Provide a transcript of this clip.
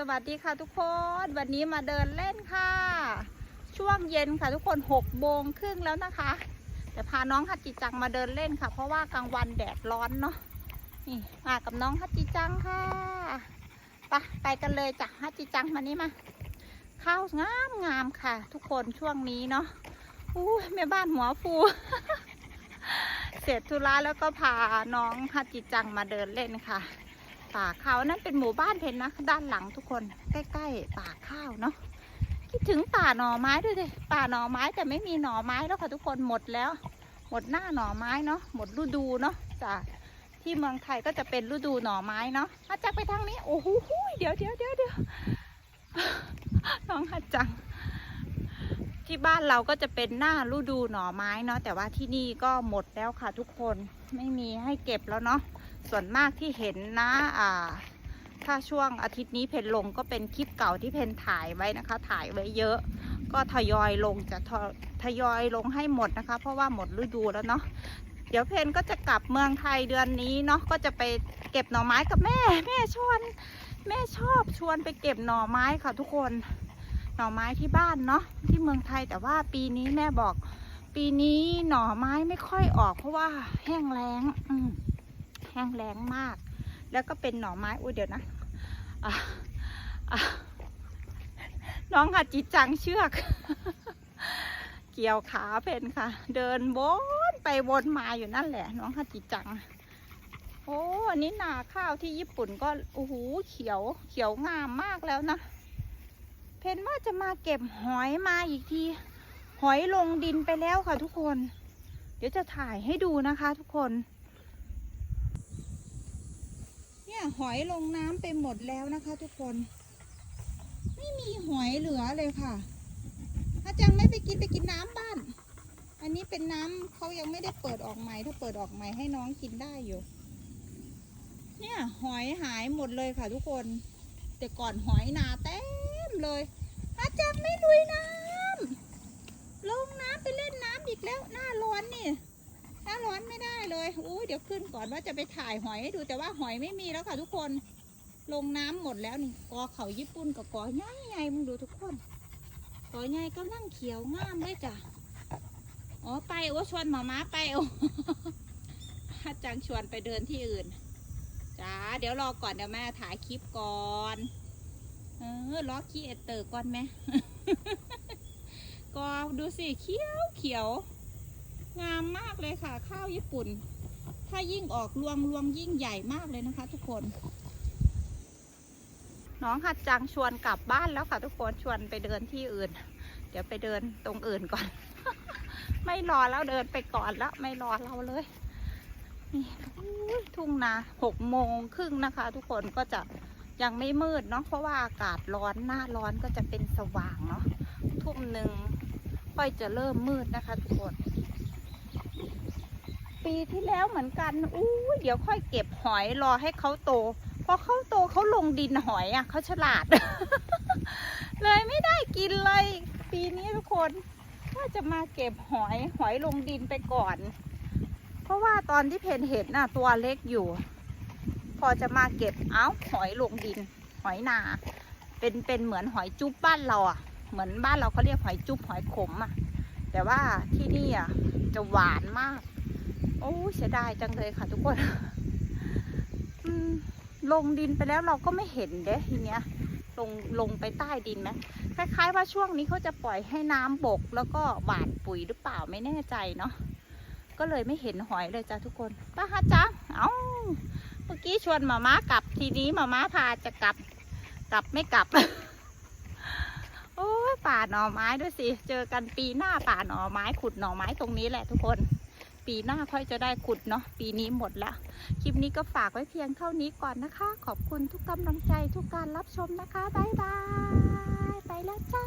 สวัสดีค่ะทุกคนวันนี้มาเดินเล่นค่ะ ช่วงเย็นค่ะทุกคนหกโมงครึ่งแล้วนะคะแต่พาน้องฮัตจิจังมาเดินเล่นค่ะ เพราะว่ากลางวันแดดร้อนเนาะนี่มากับน้องฮัตจิจังค่ะไปไปกันเลยจ้ะฮัตจิจังมานี่มาข้าวงามงามค่ะ ทุกคนช่วงนี้เนาะอู้ยแม่บ้านหัวฟู เสร็จธุระแล้วก็พาน้องฮัตจิจังมาเดินเล่นค่ะ ป่าข้าวนั่นเป็นหมู่บ้านเพนนะ ด้านหลังทุกคนใกล้ๆป่าข้าวเนาะคิดถึงป่าหน่อไม้ด้วยดิป่าหน่อไม้แต่ไม่มีหน่อไม้แล้วค่ะทุกคนหมดแล้ว หมดหน้าหน่อไม้เนาะหมดฤดูเนาะจ้ะที่เมืองไทยก็จะเป็นฤดูหน่อไม้เนาะฮัจจักไปทางนี้โอ้โหเดี๋ยวเดี๋ยวเดี๋ยวเดี๋ยวน้องฮัจังที่บ้านเราก็จะเป็นหน้าฤดูหน่อไม้เนาะแต่ว่าที่นี่ก็หมดแล้วค่ะทุกคนไม่มีให้เก็บแล้วเนาะ ส่วนมากที่เห็นนะอ่าถ้าช่วงอาทิตย์นี้เพนลงก็เป็นคลิปเก่าที่เพนถ่ายไว้นะคะ ถ่ายไว้เยอะ ก็ทยอยลงจะททยอยลงให้หมดนะคะ เพราะว่าหมดฤดูแล้วเนาะเดี๋ยวเพนก็จะกลับเมืองไทยเดือนนี้เนาะก็จะไปเก็บหน่อไม้กับแม่ แม่ชวนแม่ชอบชวนไปเก็บหน่อไม้ค่ะทุกคน หน่อไม้ที่บ้านเนาะที่เมืองไทยแต่ว่าปีนี้แม่บอก ปีนี้หน่อไม้ไม่ค่อยออก เพราะว่าแห้งแล้ง อืม ห้งแล้งมาก แล้วก็เป็นหน่อไม้อุ้ยเดี๋ยวนะะะน้องหัดจิจังเชือก เกี่ยวขาเพนค่ะ เดินวนไปวนมาอยู่นั่นแหละ น้องหัดจิจัง โอ้อันนี้นาข้าวที่ญี่ปุ่นก็โอ้โหเขียวเขียวงามมากแล้วนะเพนว่าจะมาเก็บหอยมาอีกที หอยลงดินไปแล้วค่ะทุกคน เดี๋ยวจะถ่ายให้ดูนะคะทุกคน เนี่ยหอยลงน้ำไปหมดแล้วนะคะ ทุกคน ไม่มีหอยเหลือเลยค่ะ ถ้าจังไม่ไปกินไปกินน้ำบ้าน อันนี้เป็นน้ำเขายังไม่ได้เปิดออกใหม่ถ้าเปิดออกใหม่ให้น้องกินได้อยู่ เนี่ยหอยหายหมดเลยค่ะ ทุกคน แต่ก่อนหอยนาเต็มเลยอาจังไม่ลุยน้ำลงน้ำไปเล่นน้ำอีกแล้วหน้าร้อนนี่ ร้อนไม่ได้เลยอุ้ยเดี๋ยวขึ้นก่อนว่าจะไปถ่ายหอยให้ดูแต่ว่าหอยไม่มีแล้วค่ะทุกคน ลงน้ำหมดแล้วนี่กอเขาญี่ปุ่นกับกอใหญ่ใหญ่ๆมึงดูทุกคนกอใหญ่ก็นั่งเขียวงามเลยจ้ะอ๋อไปโอ้ชวนหมาม้าไปโอ้าจังชวนไปเดินที่อื่นจ้าเดี๋ยวรอก่อนเดี๋ยวแม่ถ่ายคลิปก่อนเออล้อขี้เอเตอร์ก่อนไหมก็ดูสิเขียวเขียว งามมากเลยค่ะ ข้าวญี่ปุ่น ถ้ายิ่งออกรวงรวงยิ่งใหญ่มากเลยนะคะ ทุกคนน้องหัดจังชวนกลับบ้านแล้วค่ะทุกคนชวนไปเดินที่อื่น เดี๋ยวไปเดินตรงอื่นก่อน ไม่รอแล้วเดินไปก่อนแล้วไม่รอเราเลยนี่ทุ่งนาหกโมงครึ่งนะคะ ทุกคนก็จะยังไม่มืดเนาะเพราะว่าอากาศร้อนหน้าร้อนก็จะเป็นสว่างเนาะทุ่มหนึ่งค่อยจะเริ่มมืดนะคะ ทุกคน ปีที่แล้วเหมือนกันอู้เดี๋ยวค่อยเก็บหอยรอให้เขาโต พอเขาโตเขาลงดินหอยอะเขาฉลาด เลยไม่ได้กินเลย ปีนี้ทุกคนว่าจะมาเก็บหอยหอยลงดินไปก่อน เพราะว่าตอนที่เพนเห็นน่ะ ตัวเล็กอยู่ พอจะมาเก็บเอ้าหอยลงดิน หอยนา เป็นเป็นเหมือนหอยจุ๊บบ้านเราอะ เหมือนบ้านเราเขาเรียกหอยจุ๊บหอยขมอะ แต่ว่าที่นี่อะจะหวานมาก โอ้ยเสียดายจังเลยค่ะทุกคนลงดินไปแล้วเราก็ไม่เห็นเด้ทีเนี้ยลงลงไปใต้ดินไหมคล้ายๆว่าช่วงนี้เขาจะปล่อยให้น้ำบก แล้วก็หวานปุ๋ยหรือเปล่าไม่แน่ใจเนาะก็เลยไม่เห็นหอยเลยจ้ะทุกคนป้าฮัจจ้าเอ้าเมื่อกี้ชวนหมาม้ากลับทีนี้หมาม้าพาจะกลับ กลับไม่กลับ โอ้ยป่าหน่อไม้ด้วยสิ เจอกันปีหน้าป่าหน่อไม้ขุดหน่อไม้ตรงนี้แหละทุกคน ปีหน้าค่อยจะได้ขุดเนาะปีนี้หมดละคลิปนี้ก็ฝากไว้เพียงเท่านี้ก่อนนะคะ ขอบคุณทุกกำลังใจทุกการรับชมนะคะบ๊ายบาย ไปแล้วจ้า